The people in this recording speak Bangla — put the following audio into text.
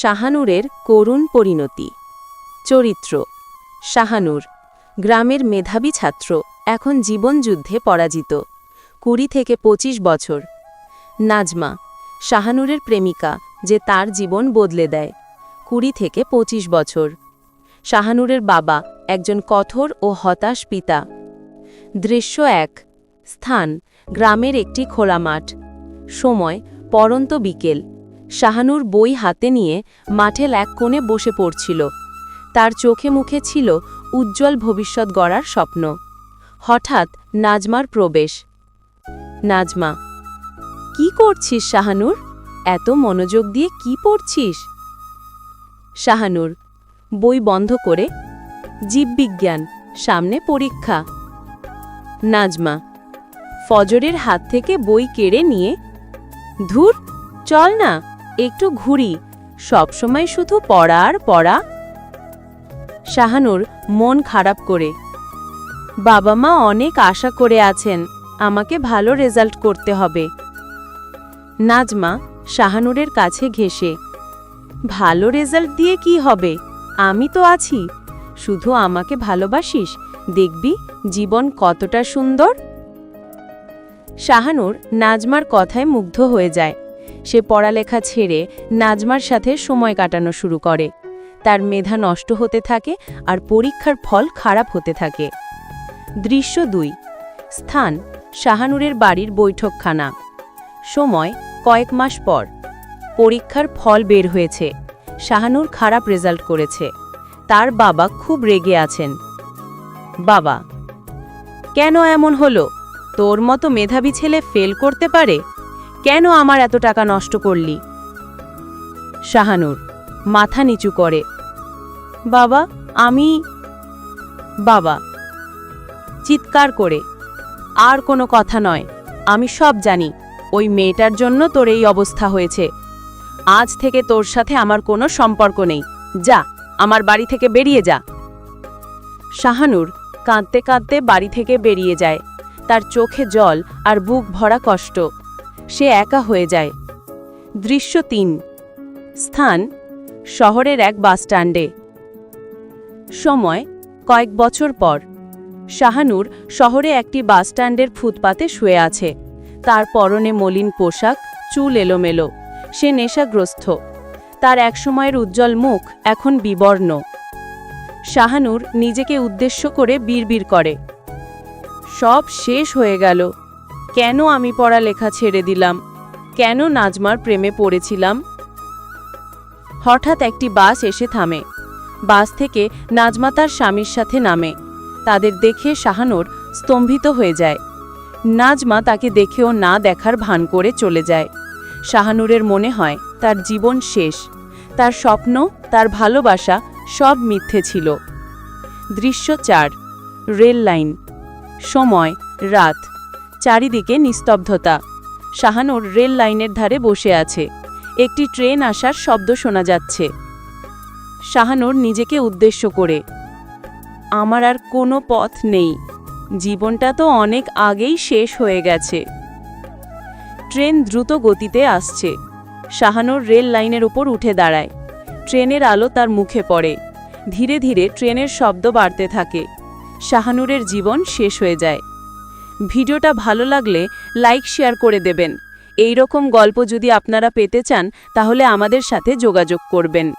শাহানুরের করুণ পরিণতি। চরিত্র, শাহানুর, গ্রামের মেধাবী ছাত্র, এখন জীবনযুদ্ধে পরাজিত, কুড়ি থেকে ২৫ বছর। নাজমা, শাহানুরের প্রেমিকা, যে তার জীবন বদলে দেয়, কুড়ি থেকে ২৫ বছর। শাহানুরের বাবা, একজন কঠোর ও হতাশ পিতা। দৃশ্য এক, স্থান, গ্রামের একটি খোলা মাঠ। সময়, পরন্ত বিকেল। শাহানুর বই হাতে নিয়ে মাঠের এক কোণে বসে পড়ছিল। তার চোখে মুখে ছিল উজ্জ্বল ভবিষ্যৎ গড়ার স্বপ্ন। হঠাৎ নাজমার প্রবেশ। নাজমা, কি করছিস শাহানুর? এত মনোযোগ দিয়ে কি পড়ছিস? শাহানুর বই বন্ধ করে জীববিজ্ঞান, সামনে পরীক্ষা। নাজমা, ফজরের হাত থেকে বই কেড়ে নিয়ে, ধুর, চল না। একটু ঘুরি। সবসময় শুধু পড়া আর পড়া। শাহানুর মন খারাপ করে। বাবা মা অনেক আশা করে আছেন, আমাকে ভালো রেজাল্ট করতে হবে। নাজমা শাহানুরের কাছে ঘেসে ভালো রেজাল্ট দিয়ে কি হবে? আমি তো আছি। শুধু আমাকে ভালোবাসিস, দেখবি জীবন কতটা সুন্দর? শাহানুর নাজমার কথায় মুগ্ধ হয়ে যায়। সে পড়ালেখা ছেড়ে নাজমার সাথে সময় কাটানো শুরু করে। তার মেধা নষ্ট হতে থাকে আর পরীক্ষার ফল খারাপ হতে থাকে। দৃশ্য দুই। স্থান, শাহানুরের বাড়ির বৈঠকখানা। সময়, কয়েক মাস পর। পরীক্ষার ফল বের হয়েছে। শাহানুর খারাপ রেজাল্ট করেছে। তার বাবা খুব রেগে আছেন। বাবা, কেন এমন হলো? তোর মতো মেধাবী ছেলে ফেল করতে পারে? কেন আমার এত টাকা নষ্ট করলি? শাহানুর মাথা নিচু করে। বাবা, আমি বাবা। চিৎকার করে। আর কোনো কথা নয়। আমি সব জানি। ওই মেয়েটার জন্য তোর এই অবস্থা হয়েছে। আজ থেকে তোর সাথে আমার কোনো সম্পর্ক নেই। যা, আমার বাড়ি থেকে বেরিয়ে যা। শাহানুর কাঁদতে কাঁদতে বাড়ি থেকে বেরিয়ে যায়। তার চোখে জল আর বুক ভরা কষ্ট। সে একা হয়ে যায়। দৃশ্য তিন। স্থান, শহরের এক বাসস্ট্যান্ডে। সময়, কয়েক বছর পর। শাহানুর শহরে একটি বাসস্ট্যান্ডের ফুটপাতে শুয়ে আছে। তার পরনে মলিন পোশাক, চুল এলোমেলো। সে নেশাগ্রস্ত। তার একসময়ের উজ্জ্বল মুখ এখন বিবর্ণ। শাহানুর নিজেকে উদ্দেশ্য করে বিড়বিড় করে। সব শেষ হয়ে গেল। কেন আমি পড়ালেখা ছেড়ে দিলাম? কেন নাজমার প্রেমে পড়েছিলাম? হঠাৎ একটি বাস এসে থামে। বাস থেকে নাজমা তার স্বামীর সাথে নামে। তাদের দেখে শাহানুর স্তম্ভিত হয়ে যায়। নাজমা তাকে দেখেও না দেখার ভান করে চলে যায়। শাহানুরের মনে হয়, তার জীবন শেষ। তার স্বপ্ন, তার ভালোবাসা সব মিথ্যে ছিল। দৃশ্য চার, রেল লাইন। সময়, রাত। চারিদিকে নিস্তব্ধতা। শাহানুর রেল লাইনের ধারে বসে আছে। একটি ট্রেন আসার শব্দ শোনা যাচ্ছে। শাহানুর নিজেকে উদ্দেশ্য করে, আমার আর কোনো পথ নেই। জীবনটা তো অনেক আগেই শেষ হয়ে গেছে ট্রেন দ্রুত গতিতে আসছে। শাহানুর রেল লাইনের উপর উঠে দাঁড়ায়। ট্রেনের আলো তার মুখে পড়ে। ধীরে ধীরে ট্রেনের শব্দ বাড়তে থাকে। শাহানুরের জীবন শেষ হয়ে যায়। ভিডিওটা ভালো লাগলে লাইক, শেয়ার করে দেবেন। এই রকম গল্প যদি আপনারা পেতে চান, তাহলে আমাদের সাথে যোগাযোগ করবেন।